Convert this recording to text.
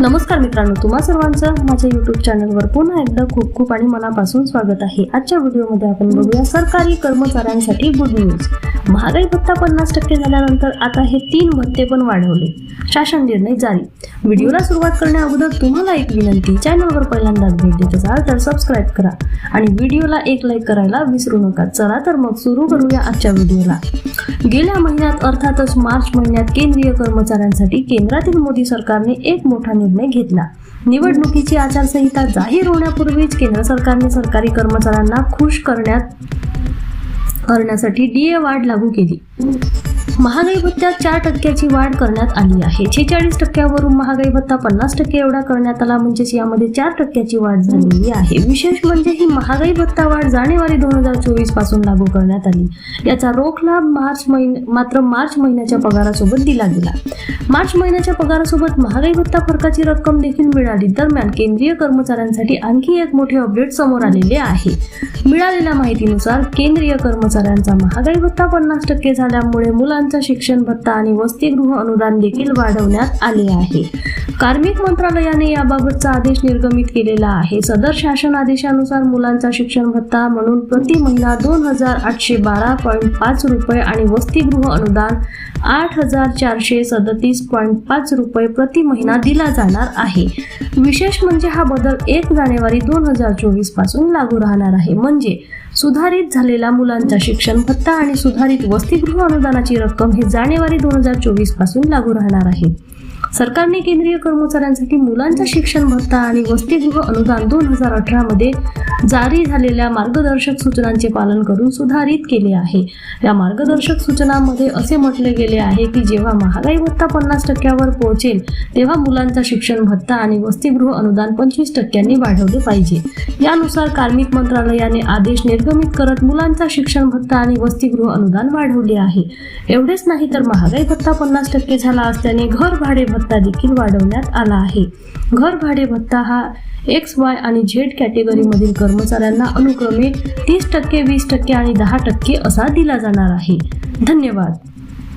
नमस्कार मित्रांनो तुम्हा सर्वांचं माझ्या युट्यूब चॅनलवर पुन्हा एकदा खूप खूप आणि मनापासून स्वागत आहे. आजच्या व्हिडिओमध्ये आपण बघूया सरकारी कर्मचाऱ्यांसाठी गुड न्यूज महागाई भत्ता पन्नास टक्के झाल्यानंतर आता हे तीन भत्ते पण वाढवले. शासन निर्णय जारी. व्हिडिओला सुरुवात करण्या अगोदर तुम्हाला एक विनंती चॅनलवर पहिल्यांदाच भेट देत असाल तर सबस्क्राईब करा आणि व्हिडिओला एक लाईक करायला विसरू नका. चला तर मग सुरू करूया आजच्या व्हिडिओला. गेल्या महिन्यात अर्थातच मार्च महिन्यात केंद्रीय कर्मचाऱ्यांसाठी केंद्रातील मोदी सरकारने एक मोठा निर्णय घेतला. निवडणुकीची आचारसंहिता जाहीर होण्यापूर्वीच केंद्र सरकारने सरकारी कर्मचाऱ्यांना खुश करण्यात करण्यासाठी डीए वाढ लागू केली. महागाई भत्त्यात चार टक्क्याची वाढ करण्यात आली आहे. छेचाळीस टक्क्यावरून महागाई भत्ता पन्नास टक्के एवढा करण्यात आला. म्हणजेच यामध्ये चार टक्क्याची वाढ झालेली आहे. विशेष म्हणजे ही महागाई भत्ता वाढ जानेवारी दोन हजार चोवीसपासून लागू करण्यात आली. याचा रोख लाभ मार्च महिन मात्र मार्च महिन्याच्या पगारासोबत दिला गेला. मार्च महिन्याच्या पगारासोबत महागाई भत्ता फरकाची रक्कम देखील मिळाली. दरम्यान केंद्रीय कर्मचाऱ्यांसाठी आणखी एक मोठे अपडेट समोर आलेले आहे. मिळालेल्या माहितीनुसार केंद्रीय कर्मचाऱ्यांचा महागाई भत्ता पन्नास टक्के झाल्यामुळे मुलांचा शिक्षण भत्ता आणि वसतिगृह अनुदान देखील वाढवण्यात आले आहे. कार्मिक मंत्रालयाने याबाबतचा आदेश निर्गमित केलेला आहे. सदर शासन आदेशानुसार मुलांचा शिक्षण भत्ता म्हणून प्रति महिना दोन हजार आठशे बारा पॉईंट पाच रुपये आणि वसतिगृह अनुदान आठ हजार चारशे सदतीस पॉईंट पाच रुपये प्रति महिना दिला जाणार आहे. विशेष म्हणजे हा बदल एक जानेवारी दोन हजार चोवीसपासून लागू राहणार आहे. म्हणजे सुधारित झालेला मुलांचा शिक्षण भत्ता आणि सुधारित वसतिगृह अनुदानाची रक्कम रक्कम हे जानेवारी दोन हजार चोवीसपासून लागू राहणार आहे. सरकारने केंद्रीय कर्मचाऱ्यांसाठी मुलांचा शिक्षण भत्ता आणि वसतिगृह अनुदान दोन हजार अठरा मध्ये जारी झालेल्या मार्गदर्शक सूचनांचे पालन करून सुधारित केले आहे. या मार्गदर्शक सूचनांमध्ये असे म्हटले गेले आहे की जेव्हा महागाई भत्ता पन्नास टक्क्यावर पोहोचेल तेव्हा मुलांचा शिक्षण भत्ता आणि वसतिगृह अनुदान पंचवीस टक्क्यांनी वाढवले पाहिजे. यानुसार कार्मिक मंत्रालयाने आदेश निर्गमित करत मुलांचा शिक्षण भत्ता आणि वसतिगृह अनुदान वाढवले आहे. एवढेच नाही तर महागाई भत्ता पन्नास टक्के झाला असल्याने घर भाडे भत्ता देखील वाढवण्यात आला आहे. घर भाडे भत्ता हा एक्स वाय आणि झेड कॅटेगरीमधील कर्मचाऱ्यांना अनुक्रमे तीस टक्के वीस टक्के आणि दहा टक्के असा दिला जाणार आहे. धन्यवाद.